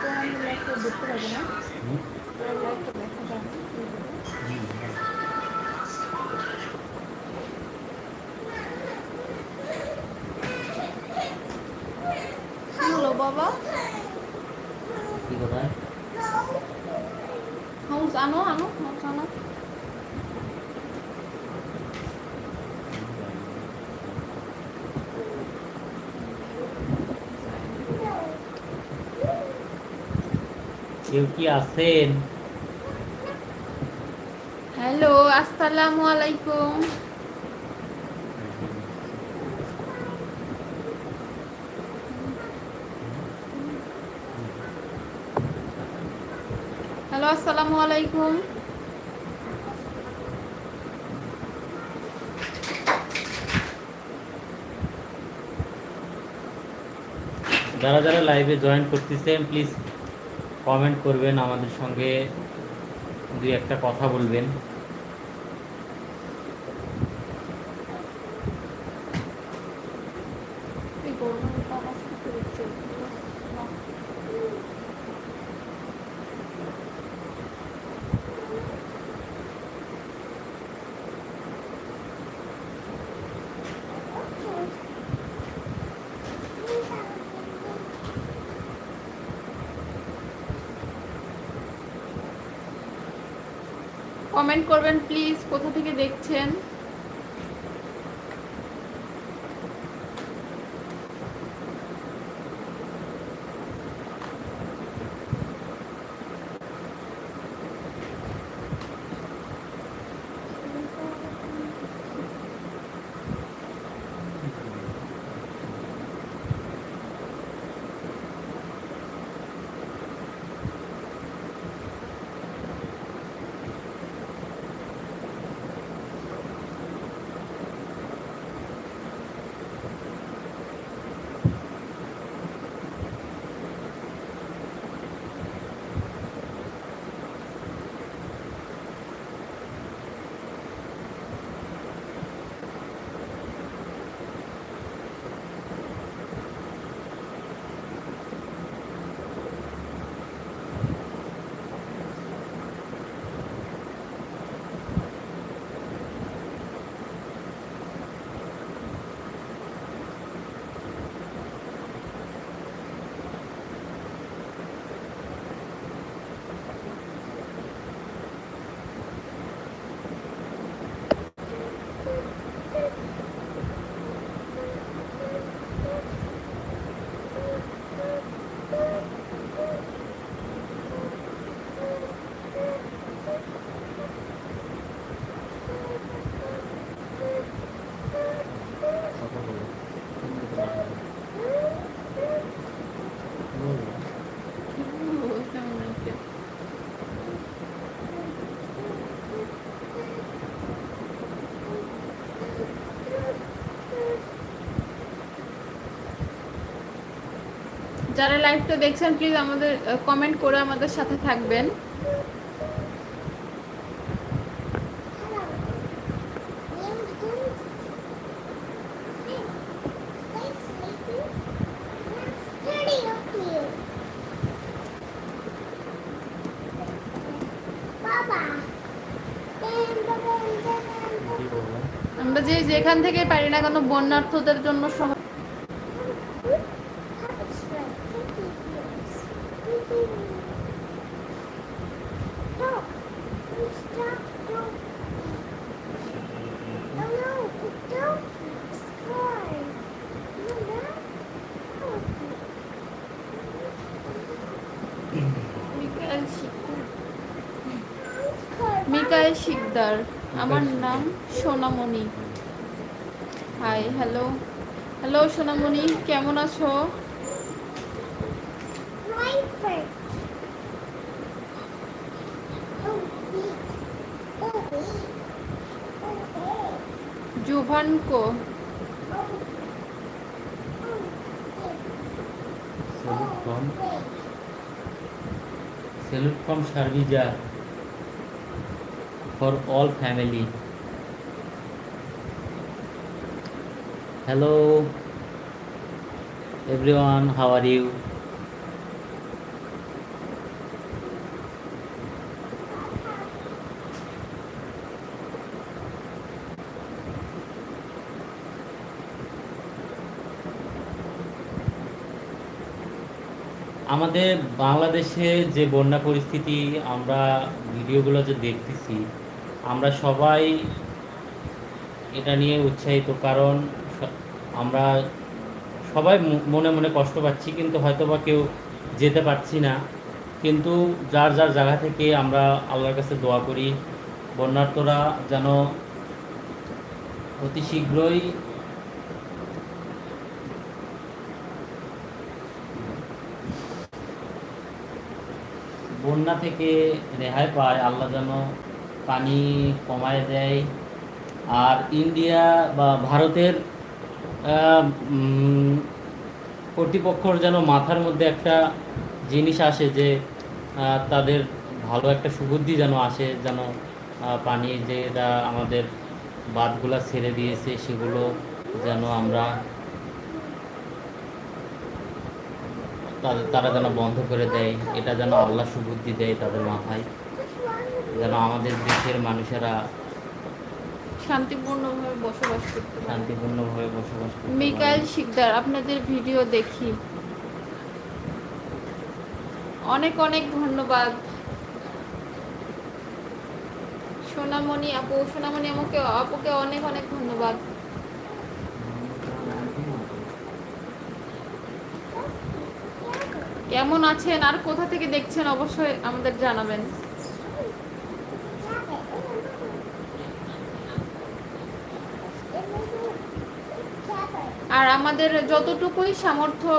তোমার লাইফটা দেখতে পাবে না হুম? তোমার লাইফটা দেখা যাবে হুম। কি হলো বাবা কি কোথায় হাউস আনো আনো হাউস আনো কেউ কি আছেন? হ্যালো আসসালামু আলাইকুম। হ্যালো আসসালামু আলাইকুম। যারা যারা লাইভে জয়েন করতেছেন প্লিজ কমেন্ট করবেন আমাদের সঙ্গে দুই একটা কথা বলবেন। কমেন্ট করবেন প্লিজ কোথা থেকে দেখছেন কেমন আছে? যারা লাইভটা দেখছেন প্লিজ আমাদের কমেন্ট করে আমাদের সাথে থাকবেন। আমরা যে যেখান থেকে পারি না কেন বন্যার্থদের জন্য সহ মিকাইল শিকদার মিকাইল শিকদার আমার নাম সোনামণি। হাই হ্যালো হ্যালো সোনামণি কেমন আছো? জুভানকো। Salute from Sharvija for all family. Hello. everyone how are you আমাদের বাংলাদেশে যে বন্যা পরিস্থিতি আমরা ভিডিওগুলো যে দেখতেছি আমরা সবাই এটা নিয়ে উৎসাহিত, কারণ আমরা সবাই মনে মনে কষ্ট পাচ্ছি, কিন্তু হয়তো বা কেউ যেতে পারছি না। কিন্তু যার যার জায়গা থেকে আমরা আল্লাহর কাছে দোয়া করি বন্যার্থরা যেন অতি শীঘ্রই বন্যা থেকে রেহাই পায়, আল্লাহ যেন পানি কমায় দেয়। আর ইন্ডিয়া বা ভারতের কর্তৃপক্ষর যেন মাথার মধ্যে একটা জিনিস আসে যে তাদের ভালো একটা সুবুদ্ধি যেন আসে, যেন পানি যেটা আমাদের বাঁধগুলা ছেড়ে দিয়েছে, সেগুলো যেন আমরা তাদের, তারা যেন বন্ধ করে দেয়। এটা যেন আল্লাহ সুবুদ্ধি দেয় তাদের মাথায়। যেন আমাদের দেশের মানুষেরা শান্তিপূর্ণভাবে বসবাস করতে শান্তিপূর্ণভাবে বসবাস মিকাইল শিকদার আপনাদের ভিডিও দেখি। অনেক অনেক ধন্যবাদ। সোনামণি আপু সোনামণি আমাকে আপুকে অনেক অনেক ধন্যবাদ। কেমন আছেন? আর কোথা থেকে দেখছেন? অবশ্যই আমাদের জানাবেন। আর আমাদের যতটুকুই সামর্থ্য,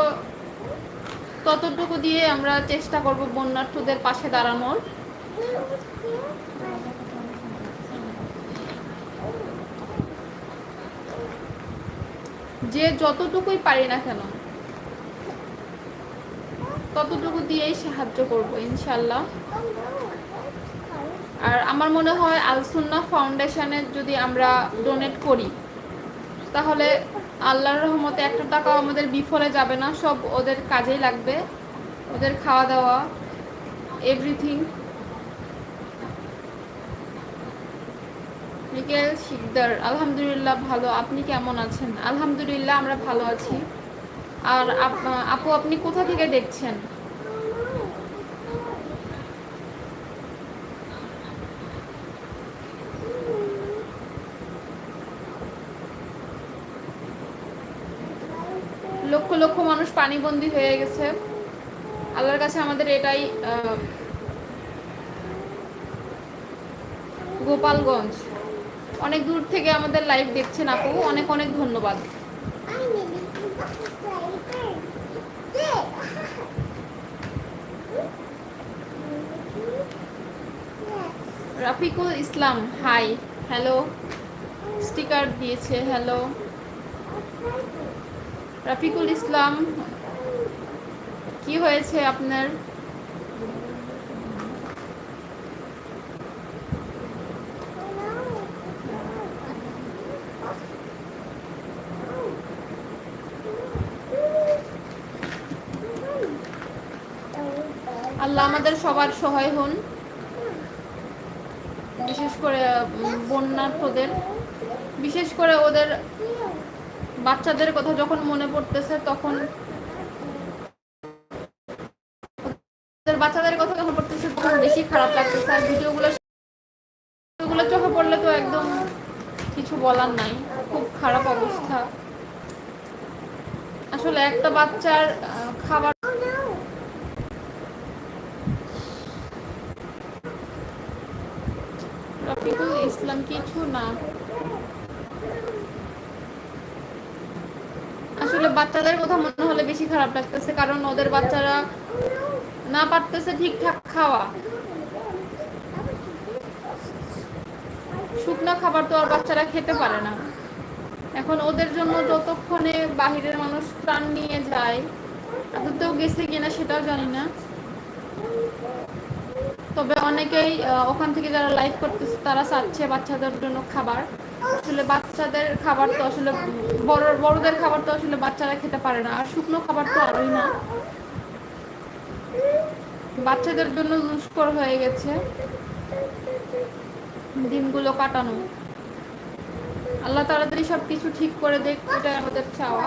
ততটুকু দিয়ে আমরা চেষ্টা করব বন্যার্থদের পাশে দাঁড়ানোর। যে যতটুকুই পারি না কেন, ততটুকু দিয়েই সাহায্য করব ইনশাল্লাহ আর আমার মনে হয় আলসুন্না ফাউন্ডেশনের যদি আমরা ডোনেট করি, তাহলে আল্লাহর রহমতে একটা টাকাও আমাদের বিফলে যাবে না, সব ওদের কাজেই লাগবে, ওদের খাওয়া দাওয়া এভরিথিং মিকেল শিকদার, আলহামদুলিল্লাহ ভালো, আপনি কেমন আছেন? আলহামদুলিল্লাহ আমরা ভালো আছি। আর আপ- আপু, আপনি কোথা থেকে দেখছেন? লক্ষ লক্ষ মানুষ পানিবন্দী হয়ে গেছে। আল্লাহর কাছে আমাদের এটাই গোপালগঞ্জ। অনেক দূর থেকে আমাদের লাইভ দেখছেন আপু। অনেক অনেক ধন্যবাদ। Rafiqul Islam hi hello sticker দিয়েছে হ্যালো রাফিকুল ইসলাম, কি হয়েছে আপনার? আল্লাহ আমাদের সবার সহায় হন, বিশেষ করে বন্যার্থদের। বিশেষ করে ওদের বাচ্চাদের কথা যখন মনে পড়তেছে, তখন বাচ্চাদের কথা যখন পড়তেছে, তখন বেশি খারাপ লাগতেছে। আর ভিডিওগুলো চোখে পড়লে তো একদম কিছু বলার নাই। খুব খারাপ অবস্থা। আসলে একটা বাচ্চার খাবার রফিকুল ইসলাম কিছু না। বাচ্চাদের কথা মনে হলে বেশি খারাপ লাগতেছে, কারণ ওদের বাচ্চারা না পারতেছে ঠিকঠাক খাওয়া। শুকনা খাবার তো আর বাচ্চারা খেতে পারে না। এখন ওদের জন্য যতক্ষণে বাহিরের মানুষ প্রাণ নিয়ে যায়, আদতেও গেছে কিনা সেটাও জানি না। তবে অনেকেই ওখান থেকে যারা লাইভ করতেছে, তারা চাচ্ছে বাচ্চাদের জন্য খাবার। আসলে বাচ্চাদের খাবার তো আসলে বড়, বড়দের খাবার তো আসলে বাচ্চারা খেতে পারে না। আর শুকনো খাবার তো আরোই না। বাচ্চাদের জন্য দুষ্কর হয়ে গেছে। দিনগুলো কাটানো। আল্লাহ তাড়াতাড়ি সব কিছু ঠিক করে দেখ, এটাই আমাদের চাওয়া।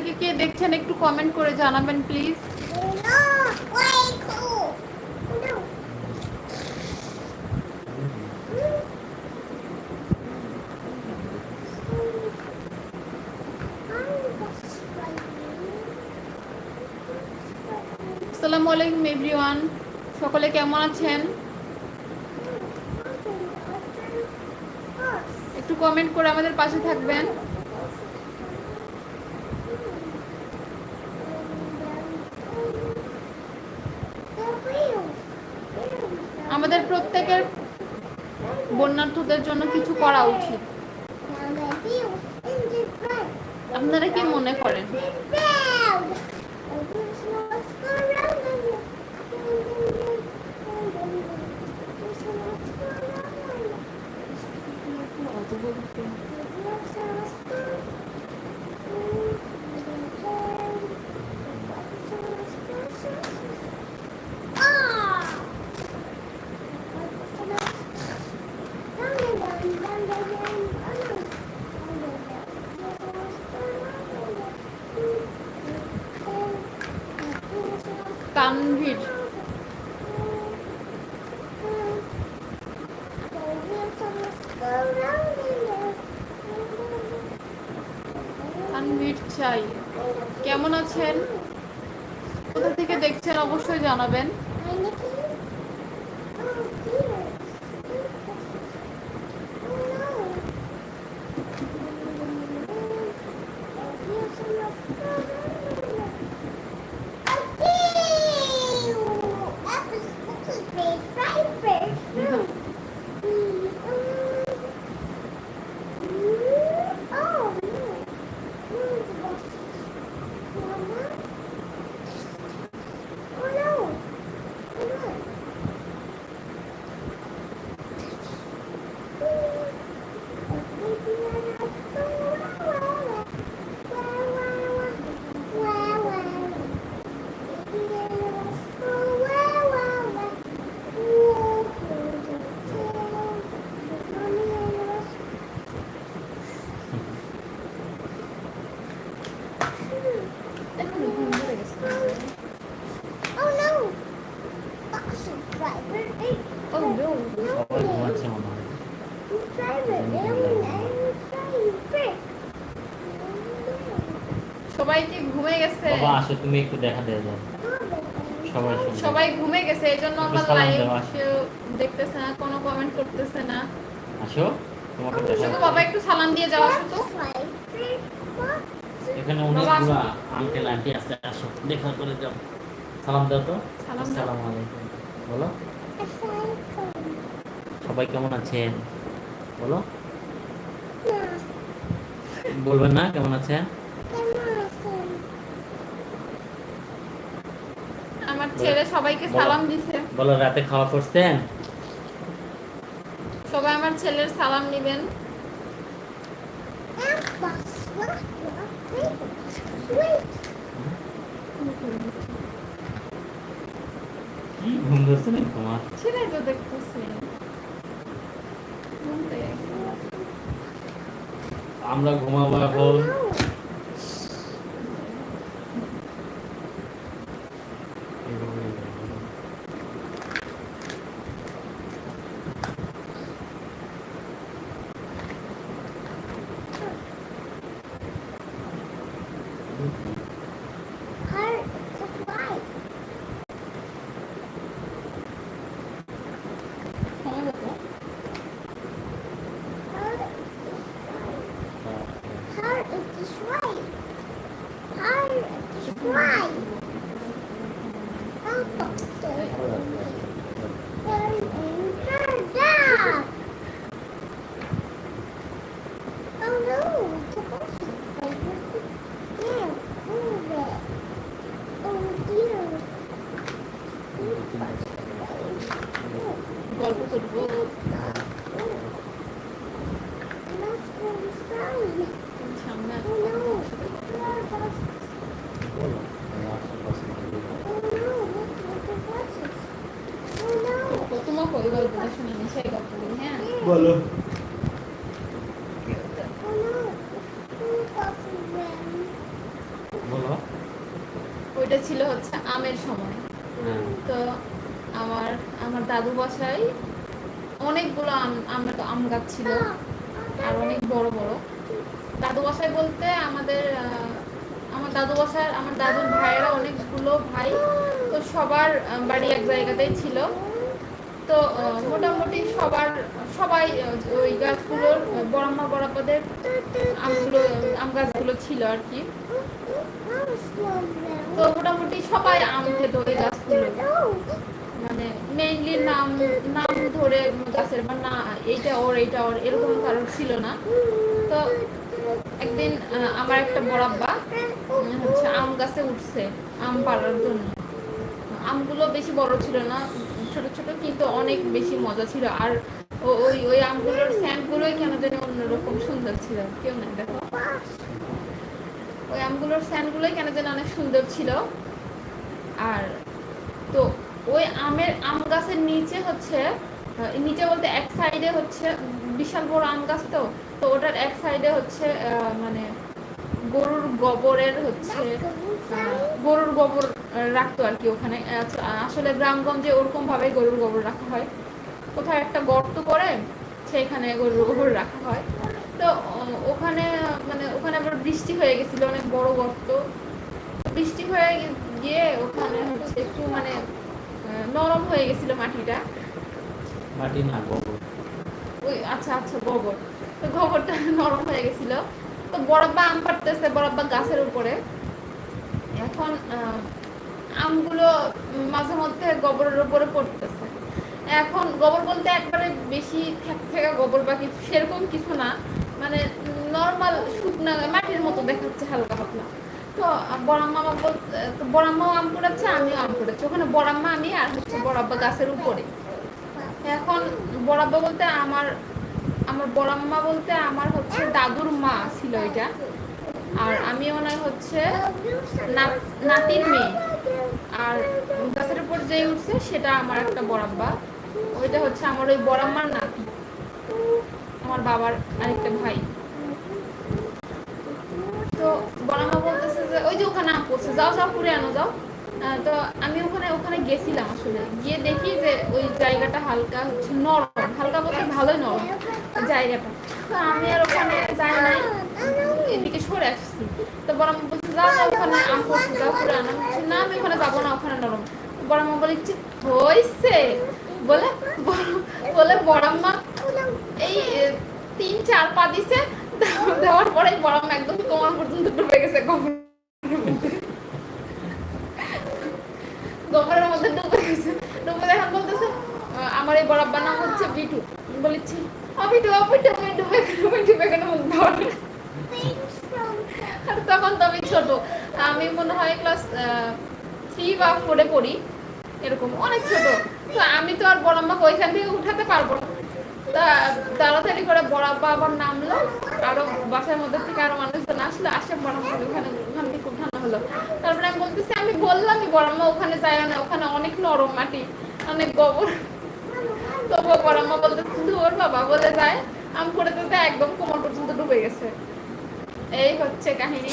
আমাদেরকে কে দেখছেন একটু কমেন্ট করে জানাবেন প্লিজ. আসসালামু আলাইকুম এভরিওয়ান সকলে কেমন আছেন? একটু কমেন্ট করে আমাদের পাশে থাকবেন আমাদের প্রত্যেকের বন্যার্থদের জন্য কিছু করা উচিত। আপনারা কি মনে করেন? তানভীর তানভীর চাই। কেমন আছেন? কোথা থেকে দেখছেন অবশ্যই জানাবেন। গেছে। বাবা আসো তুমি একটু দেখা দিয়ে যাও। সবাই সবাই ঘুমে গেছে এই জন্য একটু আমার লাইভ কেউ দেখতেছে না কোনো কমেন্ট করতেছে না। আসো তোমাকে দেখা শুধু বাবা একটু সালাম দিয়ে যাওয়া শুধু এখানে অনেক বাবা, আঙ্কেল আন্টি আছে আসো দেখা করে যাও। সালাম দাও তো। আসসালামু আলাইকুম। বলো। সবাই কেমন আছেন? বলো। বলবেন না কেমন আছেন আমার ছেলে সবাইকে সালাম দিছে। বলো রাতে খাওয়া করছেন? সবাই আমার ছেলের সালাম নিবেন। কি ঘুম ধরছে নাকি তোমার? ছেলে তো দেখতেছি। ঘুম পেয়ে গেছে। আমরা ঘুমাবো এখন। Amén. বলো। ওইটা ছিল হচ্ছে আমের সময়। তো আমার আমার দাদু বাসায় অনেকগুলো আম, আমের আম গাছ ছিল, আর অনেক বড় বড়। দাদু বাসায় বলতে আমাদের আমার দাদু বাসার আমার দাদুর ভাইয়েরা অনেকগুলো ভাই তো সবার বাড়ি এক জায়গাতেই ছিল। তো মোটামুটি সবার, সবাই ওই গাছগুলোর বড়াম্মা বড়াপাদের আমগুলো, আম গাছগুলো ছিল আর কি। তো মোটামুটি সবাই আম খেত ওই গাছগুলো। মানে মেইনলি নাম নাম ধরে গাছের, বা না, এইটা ওর এইটা ওর, এরকম কারণ ছিল না। তো একদিন আমার একটা বড়াব্বা হচ্ছে আম গাছে উঠছে, আম পাড়ার জন্য। আমগুলো বেশি বড় ছিল না, ছোট ছোট, কিন্তু অনেক বেশি মজা ছিল। আর ওই ওই আমগুলোর স্যান্ডগুলোই কেন জানি অন্যরকম সুন্দর ছিল, কেউ না দেখো। ওই আমগুলোর স্যান্ডগুলোই কেন যেন অনেক সুন্দর ছিল। আর তো ওই আমের আম গাছের নিচে হচ্ছে নিচে বলতে এক সাইডে হচ্ছে বিশাল বড় আম গাছ তো তো ওটার এক সাইডে হচ্ছে মানে গরুর গোবরের হচ্ছে গরুর গোবর রাখতো আর কি ওখানে। আচ্ছা, আসলে গ্রামগঞ্জে ওরকম ভাবে গরুর গোবর রাখা হয়। কোথাও একটা গর্ত করে সেখানে গরুর গোবর রাখা হয়। তো ওখানে মানে ওখানে আবার বৃষ্টি হয়ে গেছিল অনেক বড় গর্ত। বৃষ্টি হয়ে গিয়ে ওখানে হচ্ছে একটু মানে নরম হয়ে গেছিল মাটিটা। মাটি না গোবর। ওই আচ্ছা আচ্ছা গোবর। তো গোবরটা নরম হয়ে গেছিল। তো বড়াব্বা আম পাড়তেছে বড়াব্বা গাছের উপরে। এখন আমগুলো মাঝে মধ্যে গোবরের উপরে পড়তেছে। এখন গোবর বলতে একবারে বেশি থেক গোবর বা কিছু সেরকম কিছু না। মানে নর্মাল শুকনা মাটির মতো দেখাচ্ছে হালকা পাতলা। তো আহ, বড়াম্মা আমার বল- তো বড়াম্মাও আম করেছে আমিও আম করেছি ওখানে বড়াম্মা আমি আর হচ্ছে বড়াব্বা গাছের উপরে। এখন বড়াব্বা বলতে আমার আমার বড়াম্মা বলতে আমার হচ্ছে দাদুর মা ছিল এটা। আর আমি ওনার হচ্ছে নাতির মেয়ে। আর গাছের উপর যে উঠছে সেটা আমার একটা বড়াব্বা ওইটা হচ্ছে আমার ওই বড়াম্মার নাতি। আমার বাবার আরেকটা ভাই। তো বড়াম্মা বলতেছে যে, ওই যে ওখানে আম পড়ছে যাও যাও, ঘুরে আনো, যাও। তো আমি ওখানে ওখানে গেছিলাম আসলে। গিয়ে দেখি যে ওই জায়গাটা হালকা হচ্ছে নরম হালকা বলতে ভালোই নরম জায়গাটা। তো আমি আর ওখানে যাই নাই এদিকে সরে আসছি। তো বড় মা বলছে যাও ওখানে আম পড়ছে যাও ঘুরে আনো। বলছি, না আমি ওখানে যাব না ওখানে নরম। বড় মা বলে "চুপ, হইছে। বলে বড়- বলে বড়াম্মা এই তিন চার পা দিছে। দেওয়ার পরে বড়াম একদম তোমার পর্যন্ত ডুবে গেছে গোবর মধ্যে গেছে। বলতেছে আমার এই বড়াব্বা নাম হচ্ছে বিটু বলেছি ও বিটু আমি ডুবে আমি ডুবে ধর আর তখন তো আমি ছোট, আমি মনে হয় ক্লাস থ্রি বা ফোরে পড়ি, এরকম অনেক ছোট। তো আমি তো আর বড়াম্মাকে ওইখান থেকে উঠাতে পারব না। তা তাড়াতাড়ি করে বড়াব্বা আবার নামলো, আরও বাসার মধ্যে থেকে আরও মানুষজন আসলো, আসে বড়াম্মা ওখানে, ওখান থেকে উঠানো হলো। তারপরে আমি বলতেছি আমি বললামই বড়াম্মা ওখানে যায় না, ওখানে অনেক নরম মাটি, অনেক গোবর। তবুও বড়াম্মা বলতেছে ওর বাবা বলে যায়, আম করে দিতে একদম কোমর পর্যন্ত ডুবে গেছে। এই হচ্ছে কাহিনী।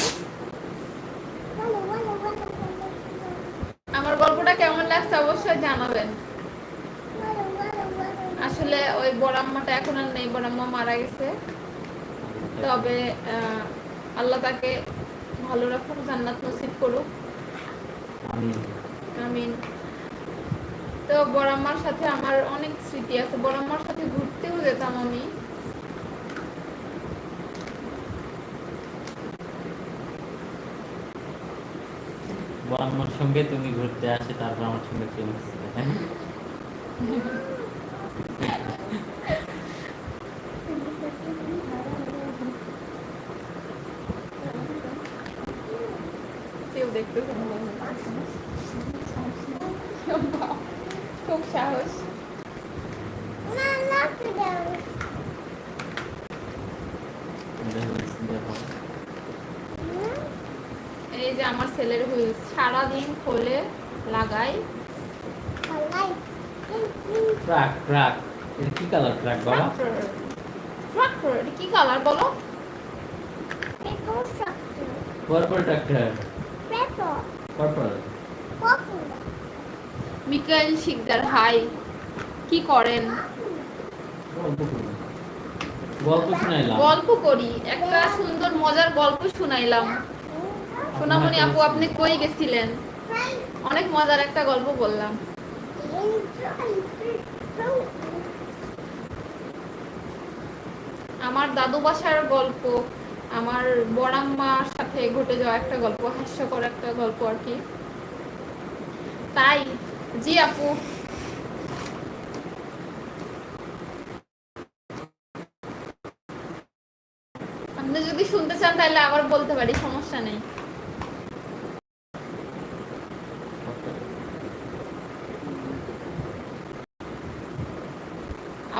আমার গল্পটা কেমন লাগছে অবশ্যই জানাবেন। আসলে ওই বড়াম্মাটা এখন আর নেই, বড়াম্মা মারা গেছে। তবে আল্লাহ তাকে ভালো রাখুক, জান্নাত নসিব করুক। আমিন। তো বড়াম্মার সাথে আমার অনেক স্মৃতি আছে। বড়াম্মার সাথে ঘুরতেও যেতাম আমি। সঙ্গে তুমি ঘুরতে আসে, তারপর আমার সঙ্গে প্রেম হচ্ছিল তাই না? কেউ দেখতে খুব সাহস না লাগতে দাও দেখো, দেখো। এই যে আমার ছেলের হুইল। সারাদিন খোলে লাগাই। Truck truck. এটা কি কালার ট্রাক বাবা? ট্রাক্টর ট্রাক্টর এটা কি কালার বলো? Purple tractor purple Mikail Shikdar hi. কি করেন? গল্প গল্প শুনাইলাম। গল্প করি। একটা সুন্দর মজার গল্প শুনাইলাম। সোনামণি আপু, আপনি কই গেছিলেন? অনেক মজার একটা গল্প বললাম। আমার দাদু বাসার গল্প, আমার বড়াম্মার সাথে ঘটে যাওয়া একটা গল্প, হাস্যকর একটা গল্প আর কি। তাই, জি আপু। আপনি যদি শুনতে চান তাহলে আবার বলতে পারি, সমস্যা নেই।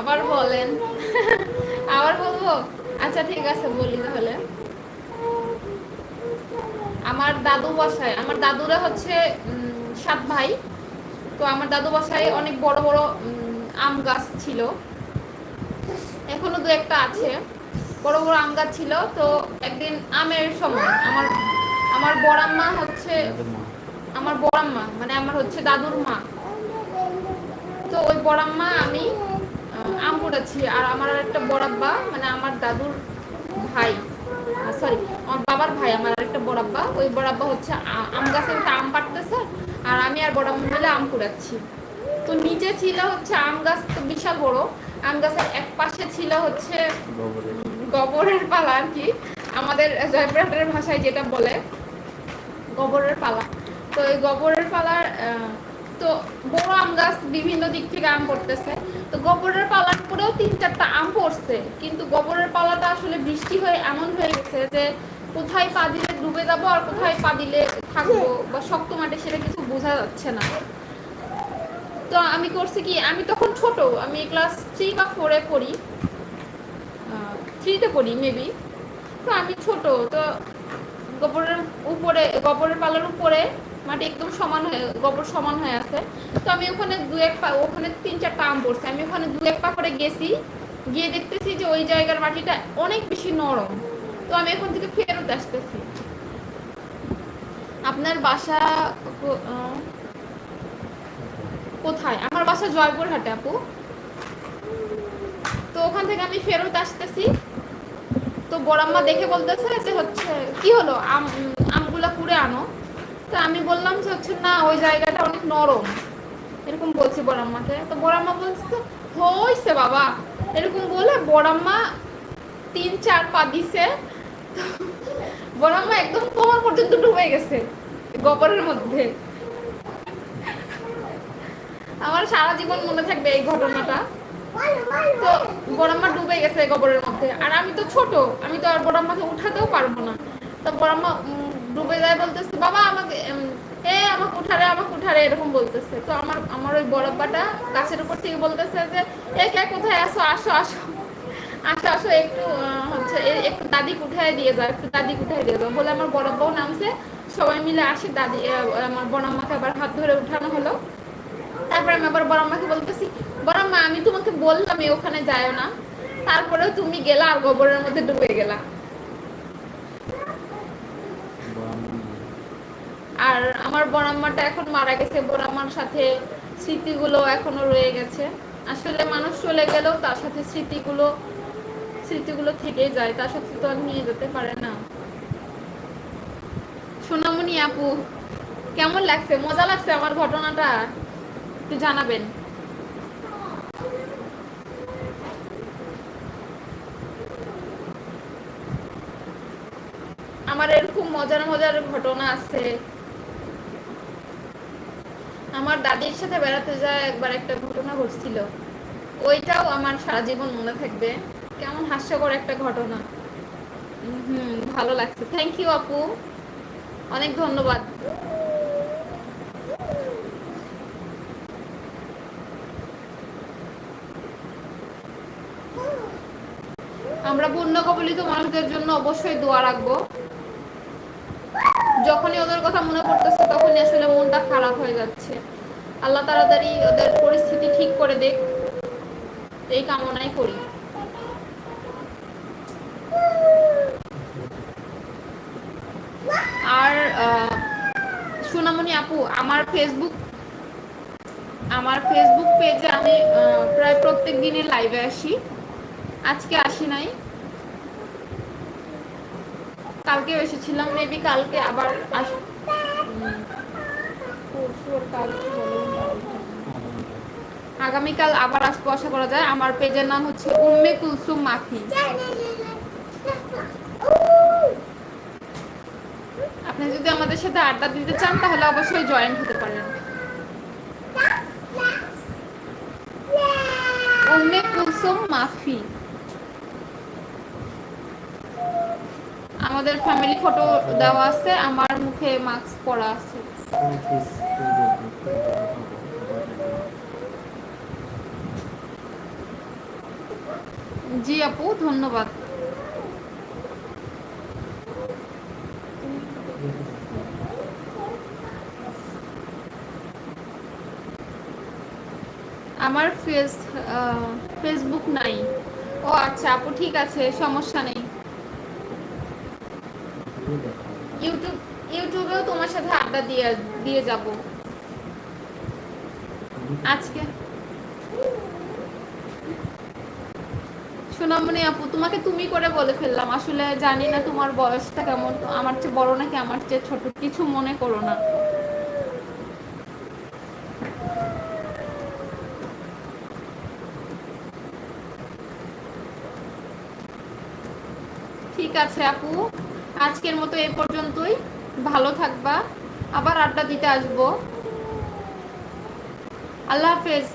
আবার বলেন। আবার বলব? আচ্ছা ঠিক আছে, বলি তাহলে। আমার দাদু বাসায়, আমার দাদুরা হচ্ছে সাত ভাই। তো আমার দাদু বাসায় অনেক বড় বড় আম গাছ ছিল। এখনও দু একটা আছে। বড় বড় আম গাছ ছিল। তো একদিন আমের সময় আমার আমার বড়াম্মা হচ্ছে, আমার বড়াম্মা মানে আমার হচ্ছে দাদুর মা। তো ওই বড়াম্মা, আমি আম কুড়াচ্ছি আর আমার একটা বড়াব্বা মানে আমার দাদুর ভাই সরি আমার বাবার ভাই আমার আরেকটা বড়াব্বা ওই বড়াব্বা হচ্ছে আম গাছে উঠে আম পাড়তেছে আর আমি আর বড়াম্মা মিলে আম কুড়াচ্ছি। তো নিচে ছিল হচ্ছে আম গাছ তো বিশাল বড়। আম গাছের এক পাশে ছিল হচ্ছে গোবরের পালা। আর কি। আমাদের জয়পুরহাটের ভাষায় যেটা বলে গোবরের পালা। তো এই গোবরের পালার তো বড় আম গাছ বিভিন্ন দিক থেকে আম পড়তেছে। তো গোবরের পালার পরেও তিন চারটা আম পড়ছে। কিন্তু গোবরের পালাটা আসলে বৃষ্টি হয়ে এমন হয়ে গেছে যে কোথায় পা দিলে ডুবে যাব আর কোথায় পা দিলে থাকব বা শক্ত মাঠে সেটা কিছু বোঝা যাচ্ছে না। তো আমি করছি কি, আমি তখন ছোট, আমি ক্লাস থ্রি বা ফোরে পড়ি। থ্রিতে পড়ি মেবি তো আমি ছোট, তো গোবরের উপরে, গোবরের পালার উপরে মাটি একদম সমান হয়ে, গোবর সমান হয়ে আছে। তো আমি ওখানে দু এক পা ওখানে তিন চারটা আম পড়ছে। আমি ওখানে দু এক পা করে গেছি। গিয়ে দেখতেছি যে ওই জায়গার মাটিটা অনেক বেশি নরম। তো আমি এখন থেকে ফেরত আসতেছি। আপনার বাসা কোথায়? আমার বাসা জয়পুরহাটে, আপু। তো ওখান থেকে আমি ফেরত আসতেছি। তো বড়াম্মা দেখে বলতেছে যে হচ্ছে, কি হলো? আমগুলা কুড়ে আনো। তো আমি বললাম যে হচ্ছে না, ওই জায়গাটা অনেক নরম। এরকম বলছি বড়াম্মাকে। তো বড়াম্মা বলছে, হইছে বাবা। এরকম বলে বড়াম্মা তিন, চার পা দিছে। বড়াম্মা একদম কোমর পর্যন্ত ডুবে গেছে গোবরের মধ্যে। আমার সারা জীবন মনে থাকবে এই ঘটনাটা। তো বড়াম্মা ডুবে গেছে গোবরের মধ্যে। আর আমি তো ছোট, আমি তো আর বড়াম্মাকে উঠাতেও পারব না। তো বড়াম্মা ডুবে যায় বলতেছে, বাবা, আমাকে এ, আমাকে উঠারে আমাকে উঠারে, এরকম বলতেছে। তো আমার আমার ওই বড়াব্বাটা গাছের উপর থেকে বলতেছে যে, এ, কে, কোথায় আসো আসো আসো। আসো আসো, একটু হচ্ছে একটু দাদি উঠায় দিয়ে যাও, একটু দাদি উঠায় দিয়ে যাও। বলে আমার বড়াব্বাও নামছে, সবাই মিলে আসে দাদি আমার বড়াম্মাকে আবার হাত ধরে উঠানো হলো। তারপরে আমি আবার বড়াম্মাকে বলতেছি বড়াম্মা আমি তোমাকে বললাম ওখানে যাও না। তারপরেও তুমি গেলা আর গোবরের মধ্যে ডুবে গেলা। আর আমার বড়াম্মাটা এখন মারা গেছে বড়াম্মার সাথে স্মৃতিগুলো এখনও রয়ে গেছে। আসলে মানুষ চলে গেলেও তার সাথে স্মৃতিগুলো স্মৃতিগুলো থেকে যায়, তার সাথে তো আর নিয়ে যেতে পারে না। সোনামণি আপু, কেমন লাগছে? মজা লাগছে আমার ঘটনাটা? একটু জানাবেন। আমার এরকম মজার মজার ঘটনা আছে। আমার দাদির সাথে বেড়াতে যাওয়া একবার একটা ঘটনা ঘটছিল। ওইটাও আমার সারা জীবন মনে থাকবে। কেমন হাস্যকর একটা ঘটনা। হুম, ভালো লাগছে। থ্যাংক ইউ আপু। অনেক ধন্যবাদ। আমরা বন্য কবলিত মানুষদের জন্য অবশ্যই দোয়া রাখব। যখনই ওদের কথা মনে পড়তেছে, তখনই আসলে মনটা খারাপ হয়ে যাচ্ছে। আল্লাহ তাড়াতাড়ি ওদের পরিস্থিতি ঠিক করে দেখ। এই কামনাই করি। আর সোনামণি আপু, আমার ফেসবুক আমার ফেসবুক পেজে আমি প্রায় প্রত্যেক দিনই লাইভে আসি। আজকে আসি নাই। কালকে এসেছিলাম মেবি কালকে আবার আস। আগামীকাল আবার আসব, আশা করা যায়। আমার পেজের নাম হচ্ছে উম্মে কুলসুম মাফি। আপনি যদি আমাদের সাথে আড্ডা দিতে চান, তাহলে অবশ্যই জয়েন হতে পারেন। উম্মে কুলসুম মাফি। আমাদের ফ্যামিলি ফটো দেওয়া আছে, আমার মুখে মাস্ক পরা আছে। জি আপু, ধন্যবাদ। আমার ফেস ফেসবুক নাই। ও আচ্ছা আপু, ঠিক আছে, সমস্যা নেই। ইউটিউব ইউটিউবেও তোমার সাথে আড্ডা দিয়ে দিয়ে যাব। আজকে। সোনামণি আপু, তোমাকে তুমি করে বলে ফেললাম। আসলে জানি না তোমার বয়সটা কেমন আমার চেয়ে বড় নাকি আমার চেয়ে ছোট, কিছু মনে করো না। ঠিক আছে আপু। আজকের মতো এ পর্যন্তই। ভালো থাকবা। আবার আড্ডা দিতে আসব। আল্লাহ হাফেজ।